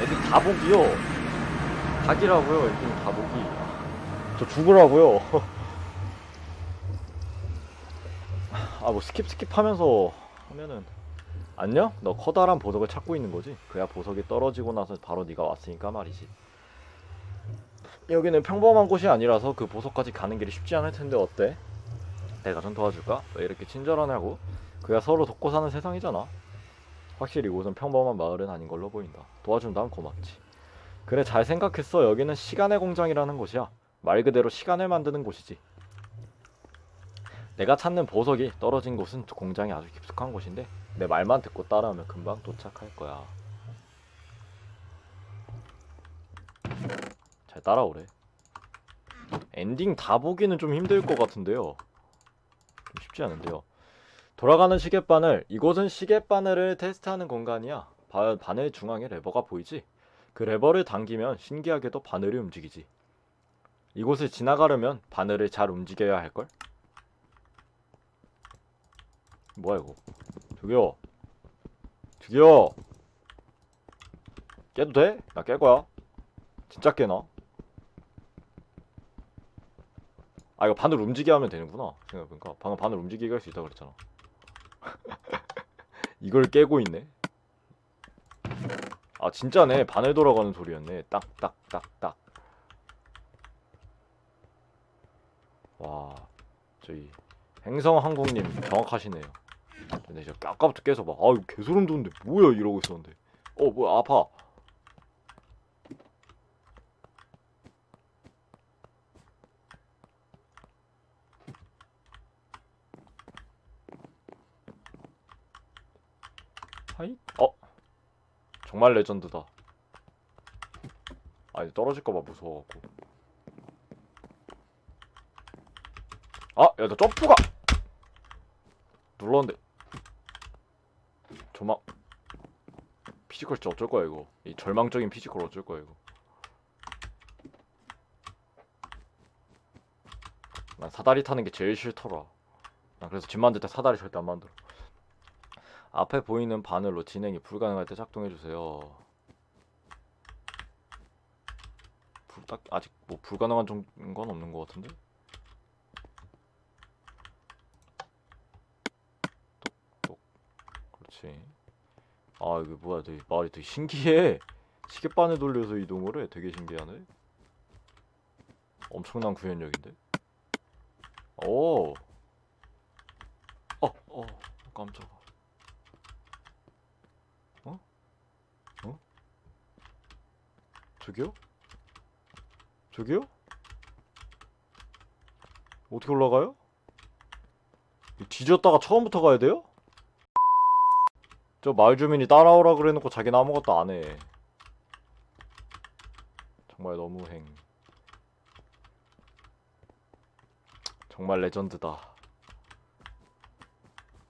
애들 다 보기요. 닭이라고요, 애들 다 보기. 저 죽으라고요. 아, 뭐 스킵 스킵 하면서 하면은 안녕? 너 커다란 보석을 찾고 있는 거지? 그야 보석이 떨어지고 나서 바로 네가 왔으니까 말이지. 여기는 평범한 곳이 아니라서 그 보석까지 가는 길이 쉽지 않을 텐데 어때? 내가 좀 도와줄까? 왜 이렇게 친절하냐고? 그야 서로 돕고 사는 세상이잖아. 확실히 이곳은 평범한 마을은 아닌 걸로 보인다. 도와준다면 고맙지. 그래 잘 생각했어. 여기는 시간의 공장이라는 곳이야. 말 그대로 시간을 만드는 곳이지. 내가 찾는 보석이 떨어진 곳은 공장이 아주 깊숙한 곳인데 내 말만 듣고 따라오면 금방 도착할 거야. 잘 따라오래. 엔딩 다 보기는 좀 힘들 것 같은데요. 좀 쉽지 않은데요. 돌아가는 시계바늘. 이곳은 시계바늘을 테스트하는 공간이야. 바, 바늘 중앙에 레버가 보이지? 그 레버를 당기면 신기하게도 바늘이 움직이지. 이곳을 지나가려면 바늘을 잘 움직여야 할걸? 뭐야 이거? 저기요. 저기요. 깨도 돼? 나 깰 거야. 진짜 깨나? 아 이거 바늘 움직이게 하면 되는구나 생각해보니까 방금 바늘 움직이게 할 수 있다 그랬잖아 이걸 깨고 있네. 아 진짜네. 바늘 돌아가는 소리였네. 딱딱딱딱. 와 저희 행성항공님 정확하시네요. 근데 진짜 아까부터 깨서 막 아유 개소름 돋는데 뭐야 이러고 있었는데. 어 뭐야 아파 하이? 어? 정말 레전드다. 아, 이제 떨어질까봐 무서워갖고. 아, 야, 나 점프가! 눌렀는데. 조막. 피지컬 진짜 어쩔 거야, 이거. 이 절망적인 피지컬 어쩔 거야, 이거. 난 사다리 타는 게 제일 싫더라. 난 그래서 집 만들 때 사다리 절대 안 만들어. 앞에 보이는 바늘로 진행이 불가능할 때 작동해주세요. 불, 딱 아직 뭐 불가능한 정- 건 없는 것 같은데? 똑똑 그렇지. 아 이거 뭐야 되게 말이 되게 신기해. 시계바늘 돌려서 이동을 해. 되게 신기하네. 엄청난 구현력인데? 오. 어, 어, 깜짝아. 저기요? 저기요? 어떻게 올라가요? 뒤졌다가 처음부터 가야 돼요? 저 마을 주민이 따라오라 그래놓고 자기는 아무것도 안 해. 정말 너무행. 정말 레전드다.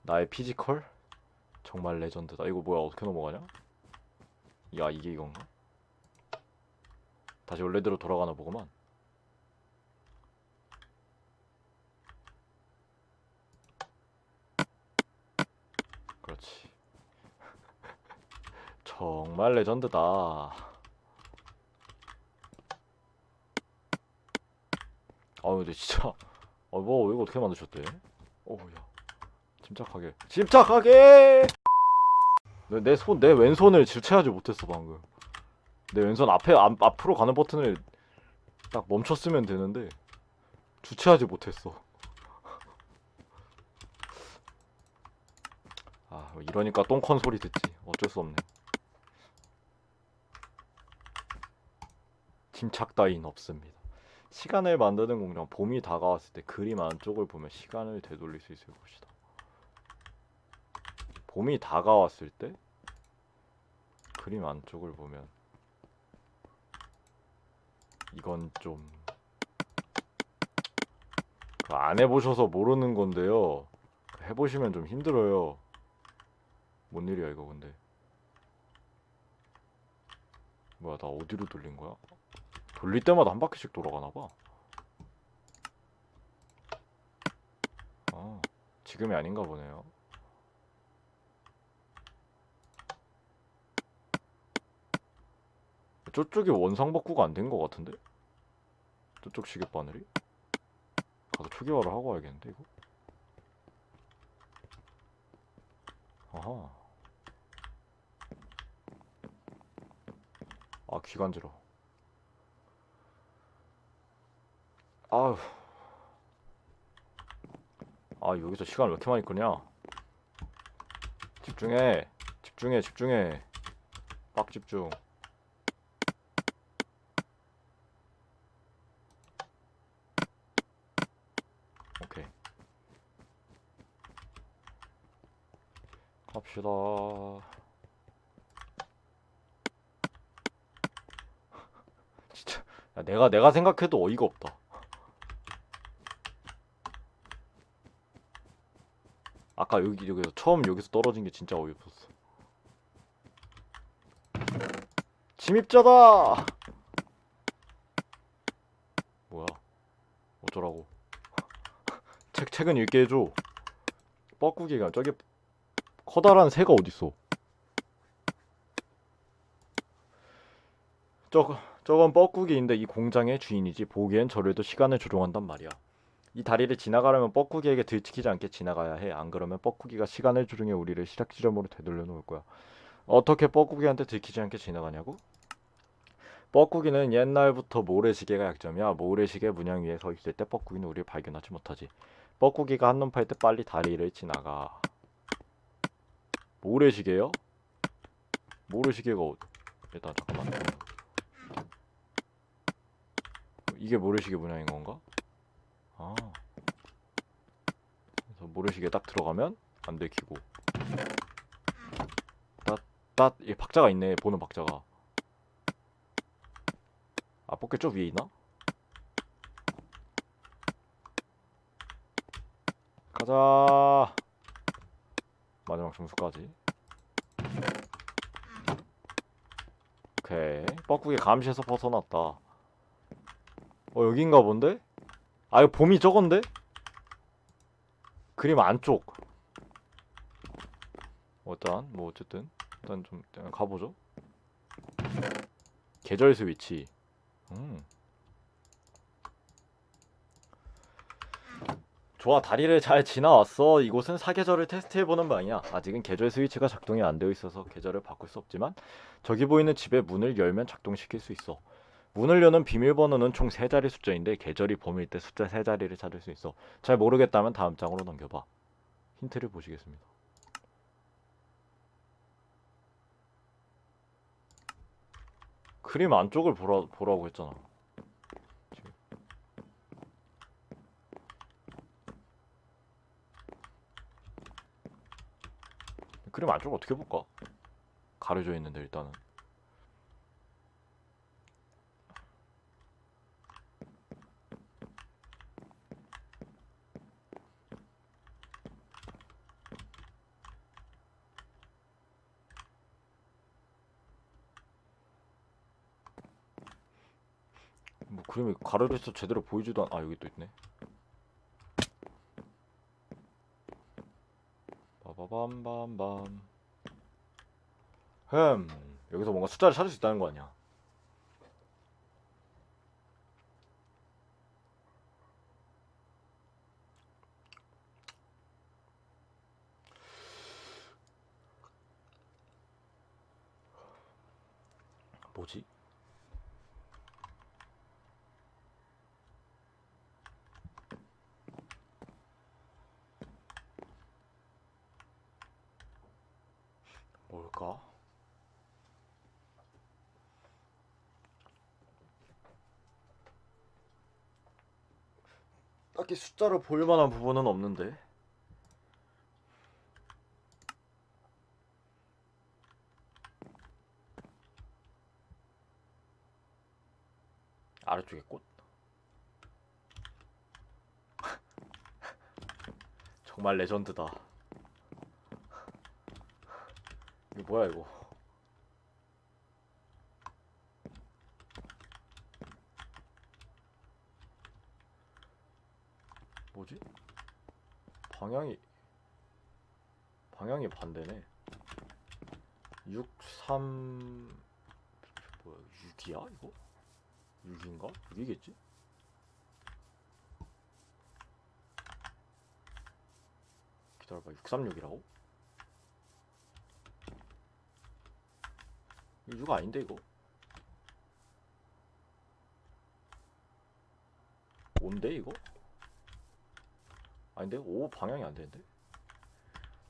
나의 피지컬? 정말 레전드다. 이거 뭐야? 어떻게 넘어가냐? 야, 이게 이건가? 다시 원래대로 돌아가나 보구만. 그렇지. 정말 레전드다. 아 근데 진짜 어뭐 이거 어떻게 만드셨대? 어우야 침착하게 침착하게 내 손내 왼손을 질체하지 못했어 방금 내 왼손 앞에 앞, 앞으로 가는 버튼을 딱 멈췄으면 되는데 주체하지 못했어. 아 이러니까 똥컨 소리 듣지. 어쩔 수 없네. 침착 따윈 없습니다. 시간을 만드는 공장 봄이 다가왔을 때 그림 안쪽을 보면 시간을 되돌릴 수 있을 것이다. 봄이 다가왔을 때 그림 안쪽을 보면 이건 좀... 그안 해보셔서 모르는 건데요. 해보시면 좀 힘들어요. 뭔 일이야 이거 근데. 뭐야 나 어디로 돌린 거야? 돌릴 때마다 한 바퀴씩 돌아가나 봐. 아, 지금이 아닌가 보네요. 저쪽이 원상 복구가 안 된 것 같은데? 저쪽 시계 바늘이? 가서 초기화를 하고 와야겠는데 이거? 아하. 아 기관지러. 아휴. 아 여기서 시간을 왜 이렇게 많이 끄냐? 집중해. 집중해 집중해. 빡 집중 오케이 갑시다. 진짜 야, 내가 내가 생각해도 어이가 없다. 아까 여기 여기서 처음 여기서 떨어진 게 진짜 어이없었어. 침입자다! 뭐야? 어쩌라고? 책 책은 읽게 해줘. 뻐꾸기가 저기 커다란 새가 어딨어 저거 저건 뻐꾸기인데 이 공장의 주인이지 보기엔 저래도 시간을 조종한단 말이야 이 다리를 지나가려면 뻐꾸기에게 들키지 않게 지나가야 해 안 그러면 뻐꾸기가 시간을 조종해 우리를 시작 지점으로 되돌려 놓을 거야 어떻게 뻐꾸기한테 들키지 않게 지나가냐고? 뻐꾸기는 옛날부터 모래시계가 약점이야. 모래시계 문양 위에 서 있을 때 뻐꾸기는 우리를 발견하지 못하지. 뻐꾸기가 한눈 팔 때 빨리 다리를 지나가. 모래시계요? 모래시계가 어디? 일단 잠깐만. 이게 모래시계 문양인 건가? 아. 그래서 모래시계 딱 들어가면 안 들키고. 딱, 이 박자가 있네. 보는 박자가. 아, 포켓 저 위에 있나? 가자. 마지막 점수까지. 오케이. 뻐꾸기 감시에서 벗어났다. 어, 여긴가 본데? 아, 이거 봄이 저건데? 그림 안쪽. 어, 일단, 뭐, 어쨌든. 일단 좀, 가보죠. 계절 스위치. 음. 좋아, 다리를 잘 지나왔어. 이곳은 사계절을 테스트해보는 방이야. 아직은 계절 스위치가 작동이 안 되어 있어서 계절을 바꿀 수 없지만 저기 보이는 집의 문을 열면 작동시킬 수 있어. 문을 여는 비밀번호는 총 3자리 숫자인데 계절이 봄일 때 숫자 3자리를 찾을 수 있어. 잘 모르겠다면 다음 장으로 넘겨봐. 힌트를 보시겠습니다. 그림 안쪽을 보라, 보라고 했잖아. 그림 안쪽 어떻게 볼까? 가려져 있는데 일단은. 뭐 그림이 가려져서 제대로 보이지도 않... 아 여기 또 있네. 빠바밤밤밤. 흠 여기서 뭔가 숫자를 찾을 수 있다는 거 아니야? 뭐지? 뭘까? 딱히 숫자로 볼 만한 부분은 없는데. 아래쪽에 꽃? 정말 레전드다. 이거 뭐야 이거? 뭐지? 방향이 방향이 반대네. 6 3 뭐야? 6 6이야 이거? 6인가? 6이겠지? 기다려봐 636이라고? 6 아닌데 이거? 5인데 이거? 아닌데? 5 방향이 안 되는데?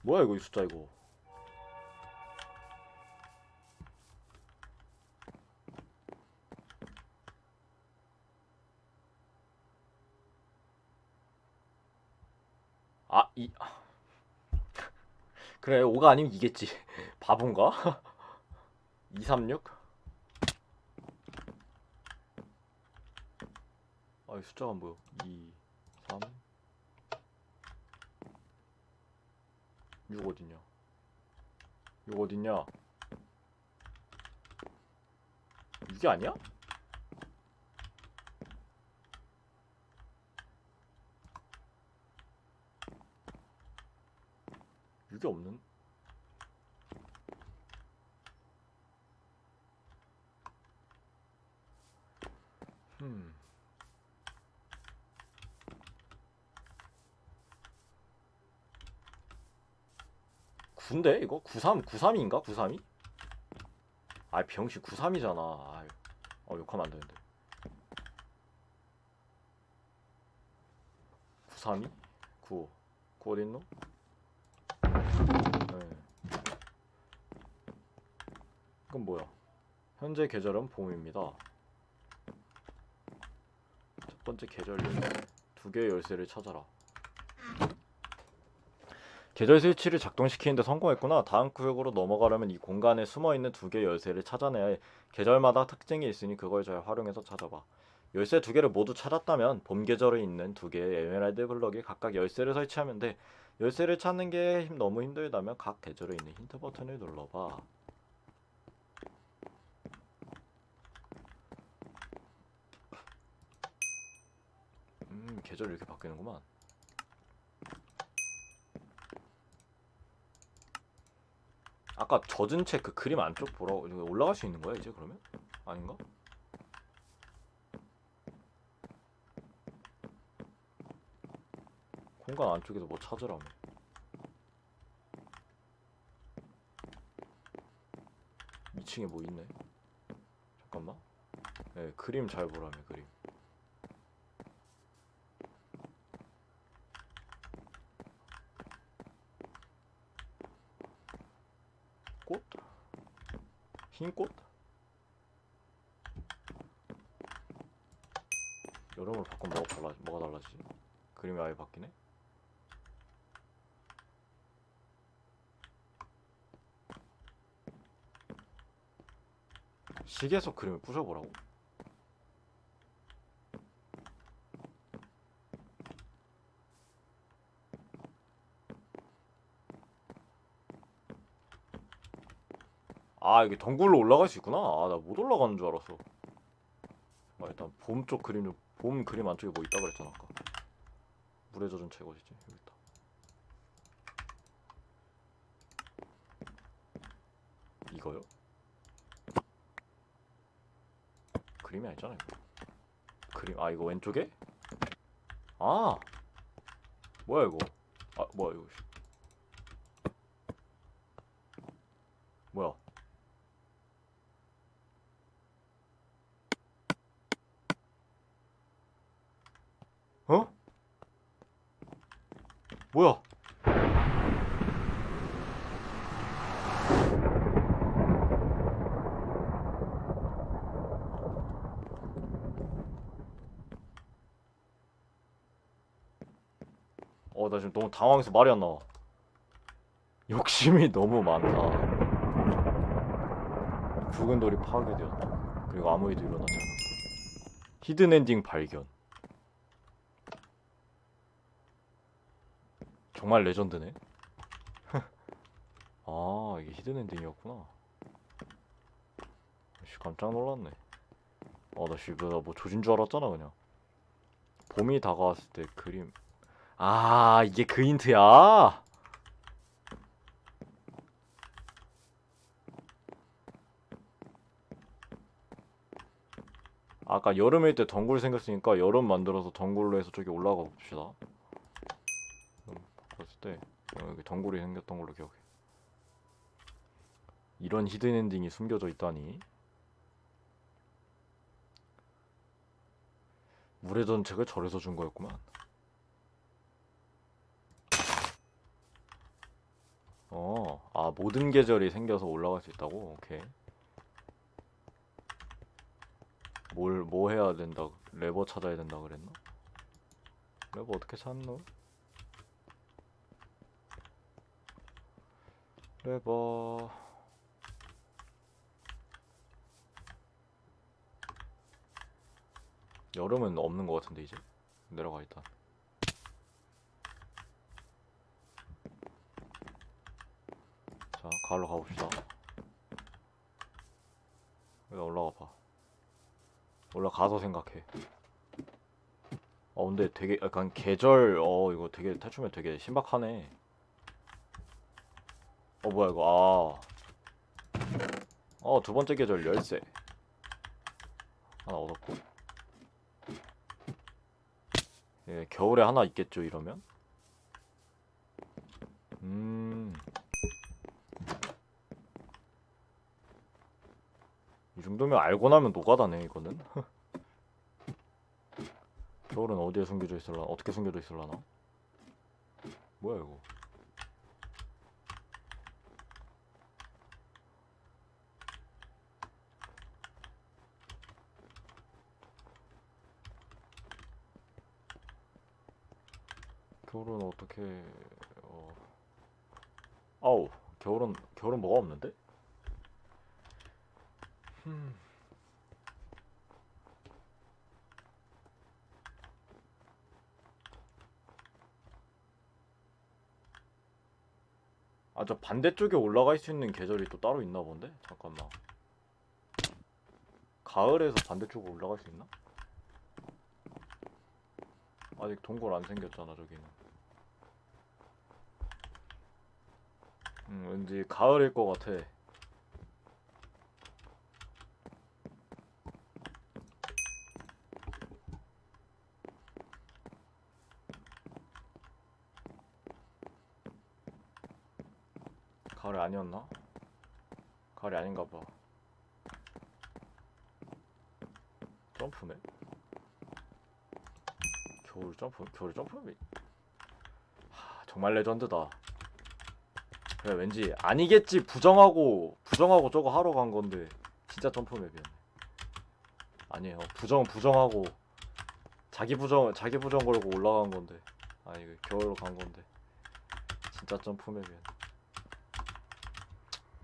뭐야 이거 이 숫자 이거 아, 이 그래 5가 아니면 이겠지 바본가? 236? 아이 숫자가 안 보여 2 3 6 어딨냐 6 어딨냐 6이 아니야? 육이 없는? 음. 구인데 이거? 93, 93인가? 93이? 아 병신 93이잖아. 아, 어 욕하면 안 되는데. 93이? 9. 9 어딨노? 네. 이건 뭐야? 현재 계절은 봄입니다. 첫 번째 계절 열쇠. 두 개의 열쇠를 찾아라. 계절 스위치를 작동시키는데 성공했구나. 다음 구역으로 넘어가려면 이 공간에 숨어 있는 두 개의 열쇠를 찾아내야 해. 계절마다 특징이 있으니 그걸 잘 활용해서 찾아봐. 열쇠 두 개를 모두 찾았다면 봄 계절에 있는 두 개의 에메랄드 블럭에 각각 열쇠를 설치하면 돼. 열쇠를 찾는 게 힘- 너무 힘들다면 각 계절에 있는 힌트 버튼을 눌러봐. 음, 계절 이렇게 바뀌는구만. 아까 젖은 책그 그림 안쪽 이거 올라갈 수 있는 거야 이제 그러면? 아닌가? 공간 안쪽에서 뭐 찾으라며. 이층에 뭐 있네. 잠깐만. 네, 그림 잘 보라며 그림. 꽃? 흰 꽃? 여름으로 바꾸면 뭐가 달라 뭐가 달라지지? 그림이 아예 바뀌네? 시계석 그림을 부셔보라고? 아 이게 덩굴로 올라갈 수 있구나. 아 나 못 올라가는 줄 알았어. 아 일단 봄 쪽 그림 좀- 봄 그림 안쪽에 뭐 있다 그랬잖아 아까. 물에 젖은 책 어디지 여기 있다. 이거요? 그림이 아니잖아 이거. 그림 아 이거 왼쪽에? 아! 뭐야 이거? 아 뭐야 이거 씨. 뭐야 어? 뭐야 어, 나 지금 너무 당황해서 말이 안 나와. 욕심이 너무 많다. 붉은 돌이 파괴되었다. 그리고 아무 일도 일어나지 않았다. 히든 엔딩 발견. 정말 레전드네. 아, 이게 히든 엔딩이었구나. 씨, 깜짝 놀랐네. 아, 나 씨, 나뭐 조진 줄 알았잖아, 그냥. 봄이 다가왔을 때 그림. 아, 이게 그 힌트야? 아까 여름일 때 덩굴이 생겼으니까 여름 만들어서 덩굴로 해서 저기 올라가 봅시다. 음, 봤을 때 여기 덩굴이 생겼던 걸로 기억해. 이런 히든 엔딩이 숨겨져 있다니. 물의 전책을 절에서 준 거였구만. 어, 아 모든 계절이 생겨서 올라갈 수 있다고? 오케이. 뭘, 뭐 해야 된다, 레버 찾아야 된다 그랬나? 레버 어떻게 찾노? 레버. 여름은 없는 것 같은데, 이제? 내려가, 일단. 자, 가을로 가봅시다. 여기 올라가 봐. 올라가서 생각해. 어, 근데 되게 약간 계절, 어, 이거 되게 탈출면 되게 신박하네. 어, 뭐야, 이거, 아. 어, 두 번째 계절 열쇠. 하나 얻었고. 예, 겨울에 하나 있겠죠, 이러면? 음. 정도면 알고 나면 노가다네 이거는. 겨울은 어디에 숨겨져 있을라나? 어떻게 숨겨져 있을라나? 뭐야 이거? 겨울은 어떻게 어. 아우 겨울은 겨울은 뭐가 없는데? 음. 아, 저 반대쪽에 올라갈 수 있는 계절이 또 따로 있나 본데? 잠깐만. 가을에서 반대쪽으로 올라갈 수 있나? 아직 동굴 안 생겼잖아, 저기는. 음, 왠지 가을일 것 같아. 가을이 아니었나? 가을이 아닌가 봐. 점프네. 겨울 점프, 겨울 점프맵이. 하, 정말 레전드다. 그래, 왠지 아니겠지 부정하고 부정하고 저거 하러 간 건데 진짜 점프맵이었네. 아니에요. 부정 부정하고 자기 부정 자기 부정 걸고 올라간 건데. 아 이거 겨울로 간 건데 진짜 점프맵이었네.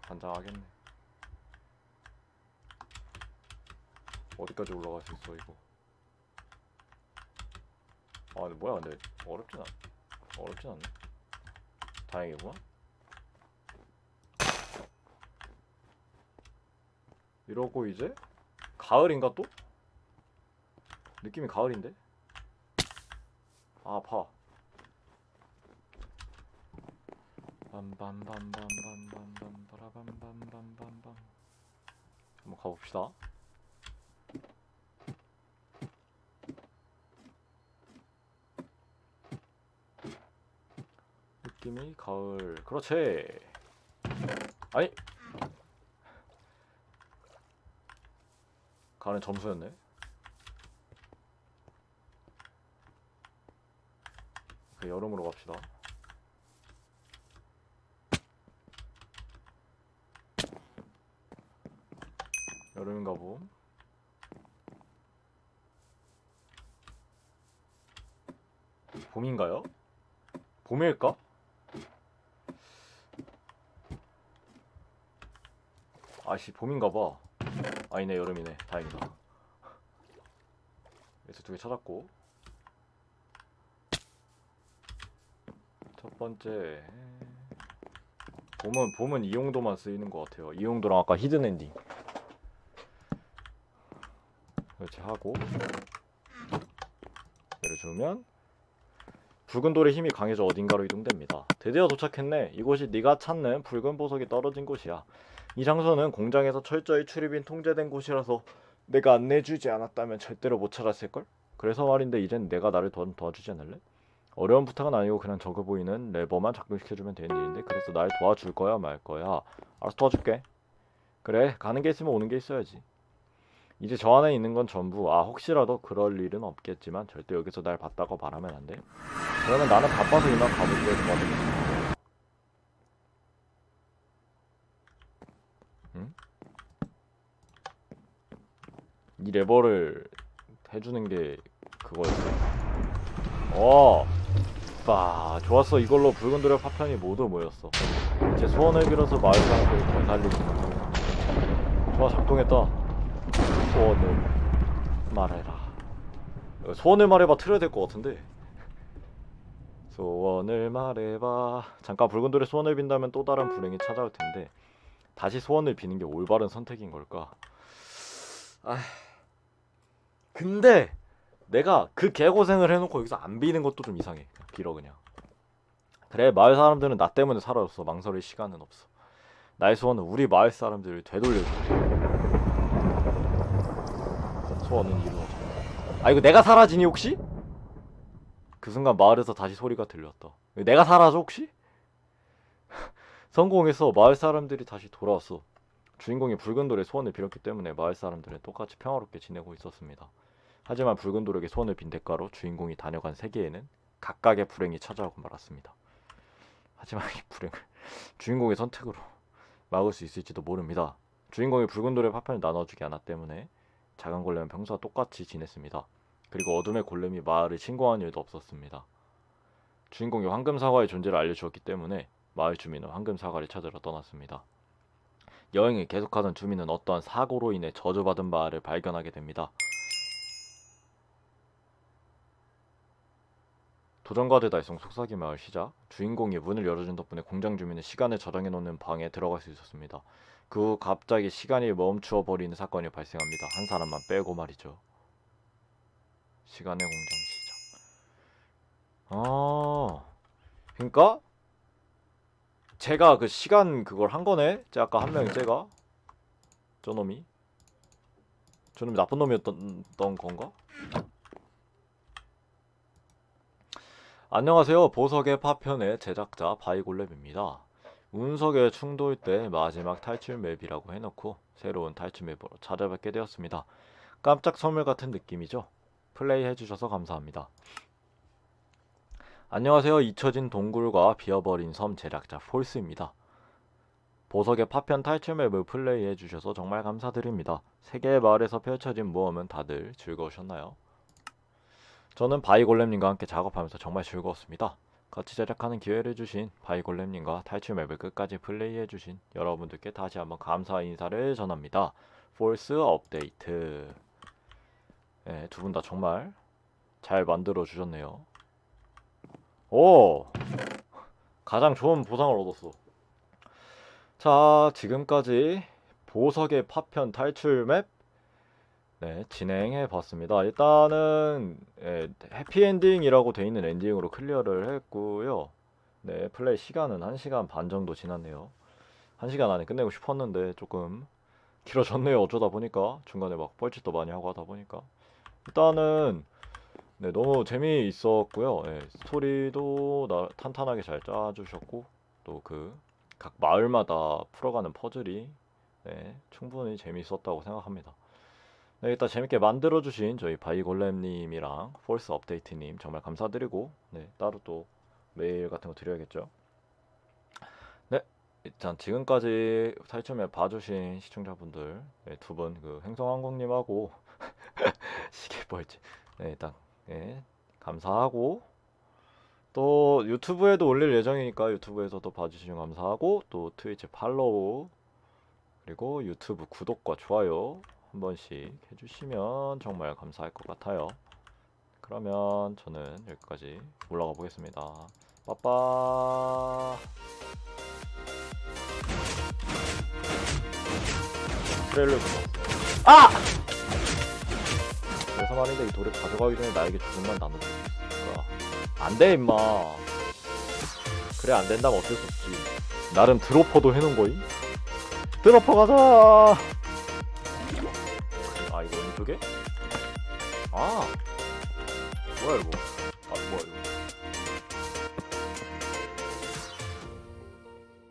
반장하겠네. 어디까지 올라갈 수 있어 이거? 아 근데 뭐야 근데 어렵진 않 어렵진 않네. 다행이구만. 이러고 이제 가을인가 또? 느낌이 가을인데? 아 아파. 빰빰빰빰빰빰빰 빠라밤빰빰빰빰 한번 가봅시다. 느낌이 가을. 그렇지. 아니. 가을은 점수였네. 그 여름으로 갑시다. 여름인가 봄. 봄인가요? 봄일까? 아씨 봄인가 봐. 아니네 여름이네. 다행이다. 그래서 두 개 찾았고. 첫 번째 봄은 봄은 이용도만 쓰이는 것 같아요. 이용도랑 아까 히든 엔딩. 그렇지 하고 내려주면 붉은 돌의 힘이 강해져 어딘가로 이동됩니다. 드디어 도착했네. 이곳이 네가 찾는 붉은 보석이 떨어진 곳이야. 이 장소는 공장에서 철저히 출입인 통제된 곳이라서 내가 안내주지 않았다면 절대로 못 찾았을걸? 그래서 말인데 이젠 내가 나를 더 도와주지 않을래? 어려운 부탁은 아니고 그냥 적어 보이는 레버만 작동시켜주면 되는 일인데 그래서 날 도와줄 거야 말 거야. 알아서 도와줄게. 그래 가는 게 있으면 오는 게 있어야지. 이제 저 안에 있는 건 전부. 아 혹시라도 그럴 일은 없겠지만 절대 여기서 날 봤다고 말하면 안 돼. 그러면 나는 바빠서 이만 가볼게. 도와주겠 응? 이 레버를 해주는 게 그거였어 어 빠, 좋았어. 이걸로 붉은 도력 파편이 모두 모였어. 제 소원을 빌어서 마을 사람들을 더 살리고. 좋아, 작동했다. 소원을 말해라. 이거 소원을 말해봐 틀어야 될 것 같은데. 소원을 말해봐. 잠깐 붉은 돌에 소원을 빈다면 또 다른 불행이 찾아올 텐데 다시 소원을 비는 게 올바른 선택인 걸까? 아, 근데 내가 그 개고생을 해놓고 여기서 안 비는 것도 좀 이상해. 그냥 빌어 그냥. 그래 마을 사람들은 나 때문에 사라졌어. 망설일 시간은 없어. 나의 소원은 우리 마을 사람들을 되돌려줘. 소원은 이루어져. 아 이거 내가 사라지니 혹시? 그 순간 마을에서 다시 소리가 들렸다. 내가 사라져 혹시? 성공해서 마을 사람들이 다시 돌아왔어. 주인공이 붉은 돌의 소원을 빌었기 때문에 마을 사람들은 똑같이 평화롭게 지내고 있었습니다. 하지만 붉은 도력의 소원을 빈 대가로 주인공이 다녀간 세계에는 각각의 불행이 찾아오고 말았습니다. 하지만 이 불행을 주인공의 선택으로 막을 수 있을지도 모릅니다. 주인공이 붉은 돌의 파편을 나눠주지 않았기 때문에 작은 골렘은 평소와 똑같이 지냈습니다. 그리고 어둠의 골렘이 마을을 신고한 일도 없었습니다. 주인공이 황금 사과의 존재를 알려주었기 때문에 마을 주민은 황금 사과를 찾으러 떠났습니다. 여행을 계속하던 주민은 어떠한 사고로 인해 저주받은 마을을 발견하게 됩니다. 도전과제 달성 속삭이 마을 시작 주인공이 문을 열어준 덕분에 공장 주민은 시간을 저장해 놓는 방에 들어갈 수 있었습니다. 그 후 갑자기 시간이 멈추어 버리는 사건이 발생합니다. 한 사람만 빼고 말이죠. 시간의 공장 시작. 아, 그러니까 제가 그 시간 그걸 한 거네. 제 아까 한 명이 제가 저놈이 저놈이 나쁜 놈이었던 던 건가? 안녕하세요. 보석의 파편의 제작자 바이골렘입니다. 운석의 충돌 때 마지막 탈출 맵이라고 해놓고 새로운 탈출 맵으로 찾아뵙게 되었습니다. 깜짝 선물 같은 느낌이죠? 플레이 해주셔서 감사합니다. 안녕하세요. 잊혀진 동굴과 비어버린 섬 제작자 폴스입니다. 보석의 파편 탈출 맵을 플레이 해 주셔서 정말 감사드립니다. 세계의 마을에서 펼쳐진 모험은 다들 즐거우셨나요? 저는 바이골렘님과 함께 작업하면서 정말 즐거웠습니다. 같이 제작하는 기회를 주신 바이골렘님과 탈출 맵을 끝까지 플레이해 주신 여러분들께 다시 한번 감사 인사를 전합니다. 폴스 업데이트. 네, 두분 다 정말 잘 만들어 주셨네요. 오! 가장 좋은 보상을 얻었어. 자, 지금까지 보석의 파편 탈출 맵 네, 진행해 봤습니다. 일단은 예, 해피엔딩이라고 돼 있는 엔딩으로 클리어를 했고요. 네, 플레이 시간은 1시간 반 정도 지났네요. 1시간 안에 끝내고 싶었는데 조금 길어졌네요. 어쩌다 보니까 중간에 막 뻘짓도 많이 하고 하다 보니까 일단은 네, 너무 재미있었고요. 예, 스토리도 나, 탄탄하게 잘 짜주셨고 또 그 각 마을마다 풀어가는 퍼즐이 네, 충분히 재미있었다고 생각합니다. 네, 일단 재밌게 만들어주신 저희 바이골렘님이랑 폴스 업데이트님 정말 감사드리고 네, 따로 또 메일 같은 거 드려야겠죠. 네, 일단 지금까지 탈춤에 봐주신 시청자분들 네, 두분 그 행성항공님하고 시계벌지 네, 일단 네, 감사하고 또 유튜브에도 올릴 예정이니까 유튜브에서도 봐주시면 감사하고 또 트위치 팔로우 그리고 유튜브 구독과 좋아요 한 번씩 해주시면 정말 감사할 것 같아요. 그러면 저는 여기까지 올라가 보겠습니다. 빠빠. 트레일러 좀 아! 그래서 말인데 이 돌을 가져가기 전에 나에게 조금만 나눠줄 수 있을까? 안 돼 임마. 그래 안 된다면 어쩔 수 없지. 나름 드로퍼도 해놓은 거임. 드로퍼 가자. 아 이거 왼쪽에? 아 뭐야 이거